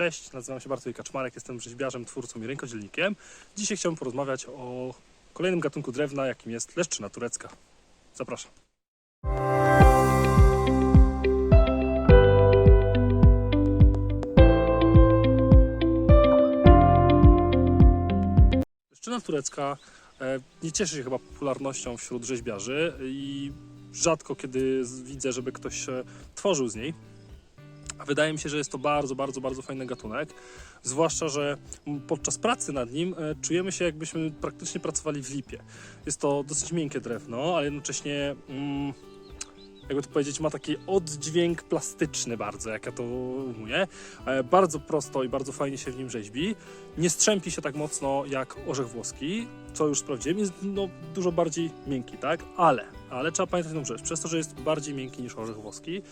Cześć, nazywam się Bartłomiej Kaczmarek, jestem rzeźbiarzem, twórcą i rękodzielnikiem. Dzisiaj chciałbym porozmawiać o kolejnym gatunku drewna, jakim jest leszczyna turecka. Zapraszam. Leszczyna turecka e, nie cieszy się chyba popularnością wśród rzeźbiarzy i rzadko kiedy widzę, żeby ktoś tworzył z niej. Wydaje mi się, że jest to bardzo, bardzo, bardzo fajny gatunek. Zwłaszcza, że podczas pracy nad nim e, czujemy się, jakbyśmy praktycznie pracowali w lipie. Jest to dosyć miękkie drewno, ale jednocześnie, mm, jakby to powiedzieć, ma taki oddźwięk plastyczny bardzo, jak ja to umuję. E, Bardzo prosto i bardzo fajnie się w nim rzeźbi. Nie strzępi się tak mocno jak orzech włoski, co już sprawdziłem. Jest no, dużo bardziej miękki, tak? Ale, ale trzeba pamiętać jedną rzecz. Przez to, że jest bardziej miękki niż orzech włoski,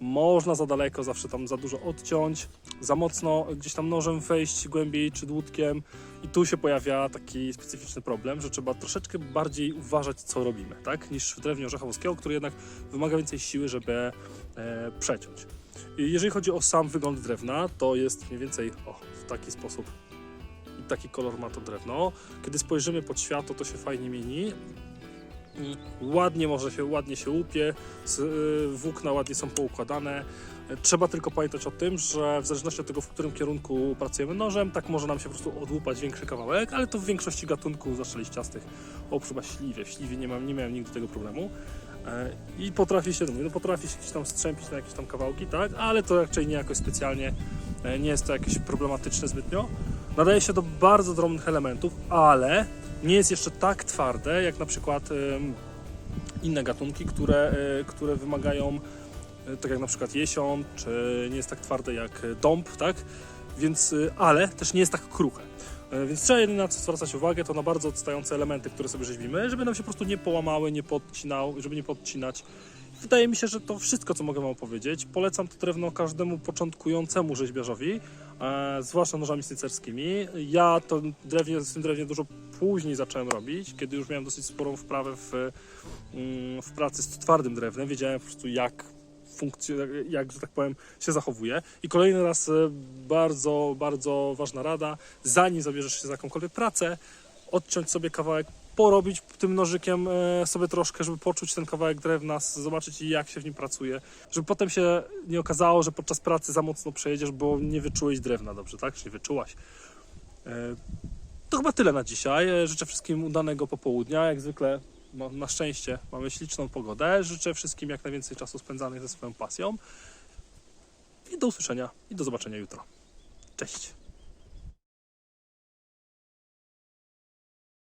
można za daleko zawsze tam za dużo odciąć, za mocno gdzieś tam nożem wejść głębiej czy dłutkiem i tu się pojawia taki specyficzny problem, że trzeba troszeczkę bardziej uważać co robimy, tak, niż w drewnie orzecha włoskiego, który jednak wymaga więcej siły, żeby e, przeciąć. Jeżeli chodzi o sam wygląd drewna, to jest mniej więcej o, w taki sposób taki kolor ma to drewno. Kiedy spojrzymy pod światło, to się fajnie mieni. Ładnie może się, ładnie się łupie, y, włókna ładnie są poukładane. Trzeba tylko pamiętać o tym, że w zależności od tego, w którym kierunku pracujemy nożem, tak może nam się po prostu odłupać większy kawałek, ale to w większości gatunków, zwłaszcza liściastych, oprócz chyba śliwie. W śliwie nie, mam, nie miałem nigdy tego problemu. E, I potrafi się, no potrafi się gdzieś tam strzępić na jakieś tam kawałki, tak, ale to raczej nie jakoś specjalnie, e, nie jest to jakieś problematyczne zbytnio. Nadaje się do bardzo drobnych elementów, ale nie jest jeszcze tak twarde, jak na przykład inne gatunki, które, e, które wymagają, e, tak jak na przykład jesion, czy nie jest tak twarde jak dąb, tak? Więc, e, ale też nie jest tak kruche. Więc trzeba jedynie na co zwracać uwagę, to na bardzo odstające elementy, które sobie rzeźbimy, żeby nam się po prostu nie połamały, nie podcinały, żeby nie podcinać. Wydaje mi się, że to wszystko, co mogę Wam powiedzieć. Polecam to drewno każdemu początkującemu rzeźbiarzowi, e, zwłaszcza nożami snicerskimi. Ja to drewnie, z tym drewnie dużo później zacząłem robić, kiedy już miałem dosyć sporą wprawę w, mm, w pracy z twardym drewnem. Wiedziałem po prostu, jak funkcjonuje, jak, że tak powiem, się zachowuje. I kolejny raz e, bardzo, bardzo ważna rada, zanim zabierzesz się za jakąkolwiek pracę, odciąć sobie kawałek, porobić tym nożykiem e, sobie troszkę, żeby poczuć ten kawałek drewna, zobaczyć jak się w nim pracuje, żeby potem się nie okazało, że podczas pracy za mocno przejedziesz, bo nie wyczułeś drewna dobrze, tak? Czy nie wyczułaś. E, To chyba tyle na dzisiaj. E, Życzę wszystkim udanego popołudnia. Jak zwykle, na szczęście, mamy śliczną pogodę. Życzę wszystkim jak najwięcej czasu spędzanych ze swoją pasją. I do usłyszenia i do zobaczenia jutro. Cześć.